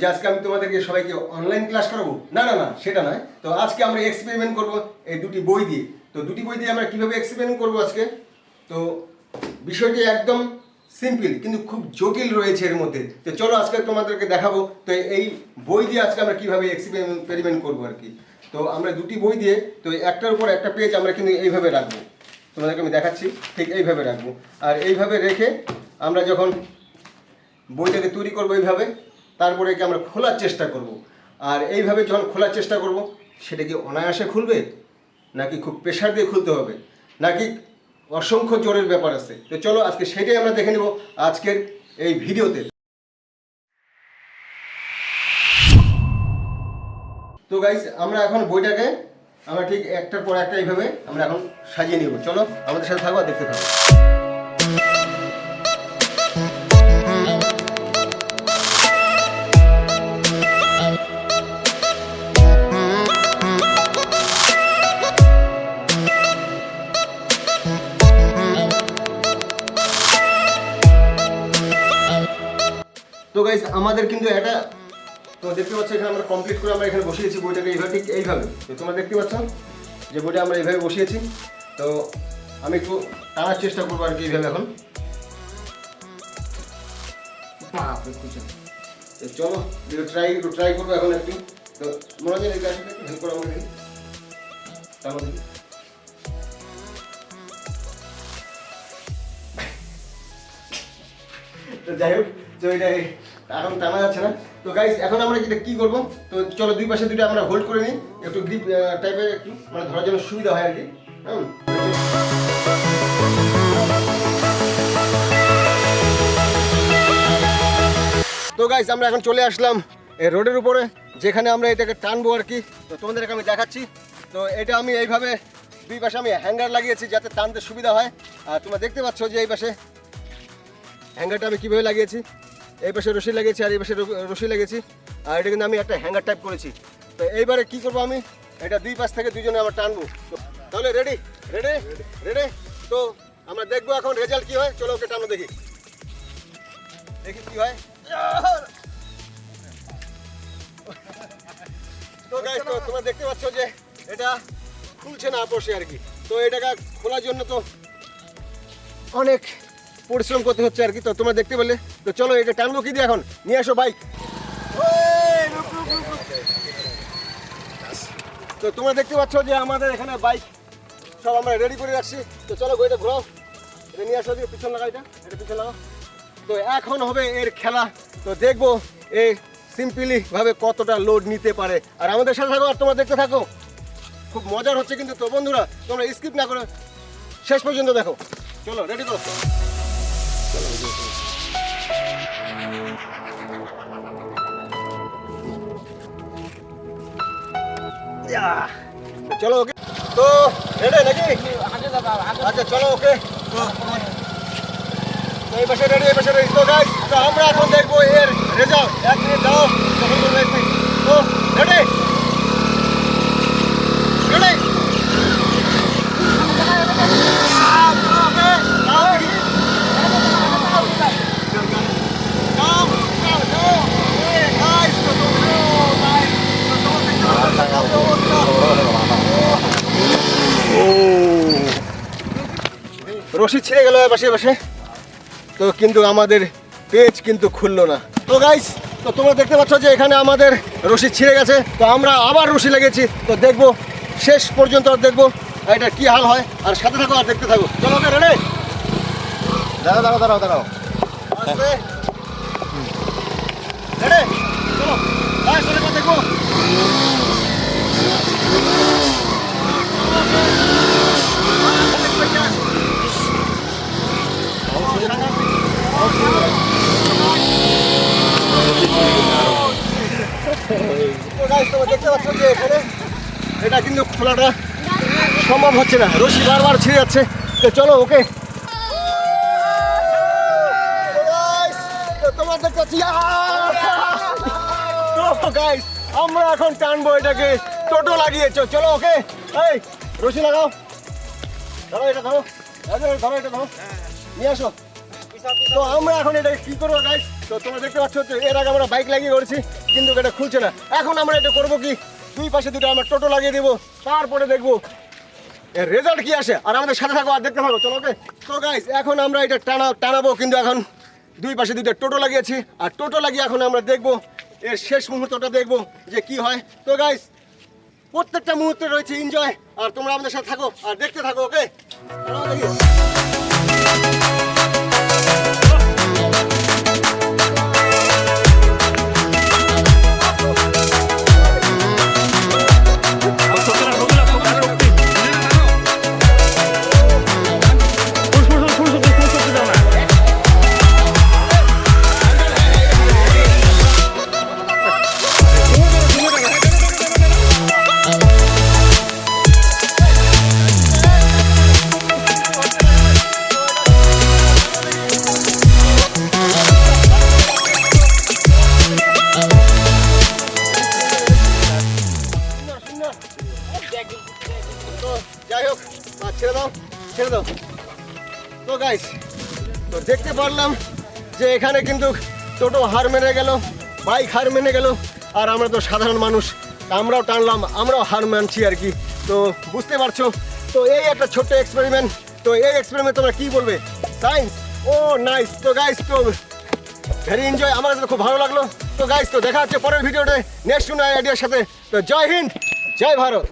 যে আজকে আমি তোমাদেরকে সবাইকে অনলাইন ক্লাস করাবো? না না না, সেটা নয়। তো আজকে আমরা এক্সপেরিমেন্ট করব এই দুটি বই দিয়ে। তো দুটি বই দিয়ে আমরা কীভাবে এক্সপেরিমেন্ট করব আজকে? তো বিষয়টি একদম সিম্পল কিন্তু খুব জটিল রয়েছে এর মধ্যে। তো চলো আজকে তোমাদেরকে দেখাবো। তো এই বই দিয়ে আজকে আমরা কীভাবে এক্সপেরিমেন্ট করব আর কি। তো আমরা দুটি বই দিয়ে, তো একটার উপর একটা পেজ আমরা কিন্তু এইভাবে রাখব। তোমাদেরকে আমি দেখাচ্ছি, ঠিক এইভাবে রাখব। আর এইভাবে রেখে আমরা যখন বইটাকে তৈরি করব এইভাবে, তারপরে একে আমরা খোলার চেষ্টা করব। আর এইভাবে যখন খোলার চেষ্টা করব, সেটা কি অনায়াসে খুলবে? নাকি খুব প্রেশার দিয়ে খুলতে হবে? নাকি অসংখ্য জোরের ব্যাপার আছে? তো চলো, আজকে সেটাই আমরা দেখে নেব আজকের এই ভিডিওতে। তো গাইস আমরা এখন বইটাকে, আমরা ঠিক একটার পর একটা এইভাবে আমরা এখন সাজিয়ে নিব। চলো, আমাদের সাথে থাকো দেখতে থাকো। গাইস আমাদের কিন্তু এটা তো দেখতে পাচ্ছ এখানে আমরা কমপ্লিট করে আমরা এখানে বসিয়েছি বইটাকে এইভাবে ঠিক এইভাবে। তো তোমরা দেখতে পাচ্ছ যে বইটা আমরা এইভাবে বসিয়েছি। তো আমি একটু টানার চেষ্টা করব আর কি এইভাবে এখন। চলো ট্রাই একটু ট্রাই করব এখন একটু। তো মনে হয় এই গাছটা একটু হেল্প করো আমাকে তো যাই হোক তো এটা এখন টানা যাচ্ছে না। তো গাইস এখন আমরা যেটা কি করব, তো চলো দুই পাশে দুটো আমরা হোল্ড করে নিই। একটু গ্রিপ টাইপের একটু মানে ধরার জন্য সুবিধা হয় আর কি। তো গাইস আমরা এখন চলে আসলাম এই রোডের উপরে, যেখানে আমরা এটাকে টানবো আর কি। তো তোমাদেরকে আমি দেখাচ্ছি। তো এটা আমি এইভাবে দুই পাশে আমি হ্যাঙ্গার লাগিয়েছি যাতে টানতে সুবিধা হয়। আর তোমরা দেখতে পাচ্ছ যে এই পাশে হ্যাঙ্গারটা আমি কীভাবে লাগিয়েছি। এই পাশে রশি লাগিয়েছি আর এই পাশে রশি লাগিয়েছি। আর এটা কিন্তু আমি একটা হ্যাঙ্গার টাইপ করেছি। তো এইবারে কি করব আমি? এটা দুই পাশ থেকে দুজনে আমরা টানবো। তাহলে রেডি রেডি রেডি তো আমরা দেখব এখন রেজাল্ট কি হয়। চলো ওকে টানো দেখি। দেখি কি হয়। তো গাইস তো তোমরা দেখতে পাচ্ছ যে এটা খুলছে না বসে আর কি। তো এটাকে খোলার জন্য তো অনেক পরিশ্রম করতে হচ্ছে আর কি। তো তোমরা দেখতে পেলে তো চলো এটা টানবো কি দিয়ে এখন? নিয়ে আসো বাইক তো তোমরা দেখতে পাচ্ছ যে আমাদের এখানে বাইক সব আমরা রেডি করে রাখছি। তো চলো বইটা ঘোরাও। এটা নিয়ে আসো দিয়ে পিছন লাগা এটা। এটা পিছন লাগাও। তো এখন হবে এর খেলা। তো দেখব এই সিম্পলি ভাবে কতটা লোড নিতে পারে। আর আমাদের সাথে থাকো আর তোমরা দেখতে থাকো। খুব মজার হচ্ছে কিন্তু তো বন্ধুরা তোমরা স্কিপ না করে শেষ পর্যন্ত দেখো। চলো রেডি করো। ইয়া। চলো ওকে। তো, রেডি নাকি? আচ্ছা চলো ওকে। এই পাশে রেডি, এই পাশে রেডি। তো গাইস তো আমরা এখন দেখব এর রেজাল্ট এক মিনিট দাও তখন তো, রেডি? রশি ছিঁড়ে গেল পাশে পাশে তো কিন্তু আমাদের পেজ কিন্তু খুললো না। তো গাইস তো তোমরা দেখতে পাচ্ছ যে এখানে আমাদের রশি ছিঁড়ে গেছে। তো আমরা আবার রশি লেগেছি তো দেখব, শেষ পর্যন্ত আর দেখব এটা কি হাল হয়। আর সাথে থাকো আর দেখতে থাকো। চলো রে দাঁড়াও দাঁড়াও দাঁড়াও দাঁড়াও আসবে রেডি চলো লাস্ট ওটা দেখব তো guys, তোমরা দেখতে পাচ্ছ যে এখানে এটা কিন্তু খোলাটা সম্ভব হচ্ছে না। রশি বারবার ছিঁড়ে যাচ্ছে। চলো, ওকে। তোমার দেখতে গাইস আমরা এখন টানবো এটাকে। টোটো লাগিয়েছো। চলো, ওকে। এই, রশি লাগাও। ধরো এটা ধরো ধরো এটা ধরো নিয়ে আসো। তো আমরা এখন এটা কি করব গাইস তো তোমরা দেখতে পাচ্ছ এর আগে আমরা বাইক লাগিয়ে করেছি, কিন্তু এটা খুলছে না। এখন আমরা এটা করব কি? দুই পাশে দুটো আমরা টোটো লাগিয়ে দেবো, তারপরে দেখব এর রেজাল্ট কি আসে। আর আমাদের সাথে থাকো, আর দেখতে থাকো, চলো ওকে তো গাইস এখন আমরা এটা টানা, টানাবো, কিন্তু এখন দুই পাশে দুইটা টোটো লাগিয়েছি, আর টোটো লাগিয়ে এখন আমরা দেখব, এর শেষ মুহূর্তটা দেখব যে কি হয়। তো গাইস প্রত্যেকটা মুহূর্তে রয়েছে এনজয় আর তোমরা আমাদের সাথে থাকো, আর দেখতে থাকো ওকে গাইস তো দেখতে পারলাম যে এখানে কিন্তু টোটো হার মেনে গেল বাইক হার মেনে গেল, আর আমরা তো সাধারণ মানুষ আমরাও টানলাম, আমরাও হার মানছি আর কি। তো বুঝতে পারছ? তো এই একটা ছোট্ট এক্সপেরিমেন্ট তো এই এক্সপেরিমেন্ট তোমরা কি বলবে? সায়েন্স ও নাইস তো গাইস তো ভেরি এনজয় আমার কাছে খুব ভালো লাগল। তো গাইস তো দেখা হচ্ছে পরের ভিডিওতে। নেক্সট কোনো আইডিয়ার সাথে। তো জয় হিন্দ, জয় ভারত।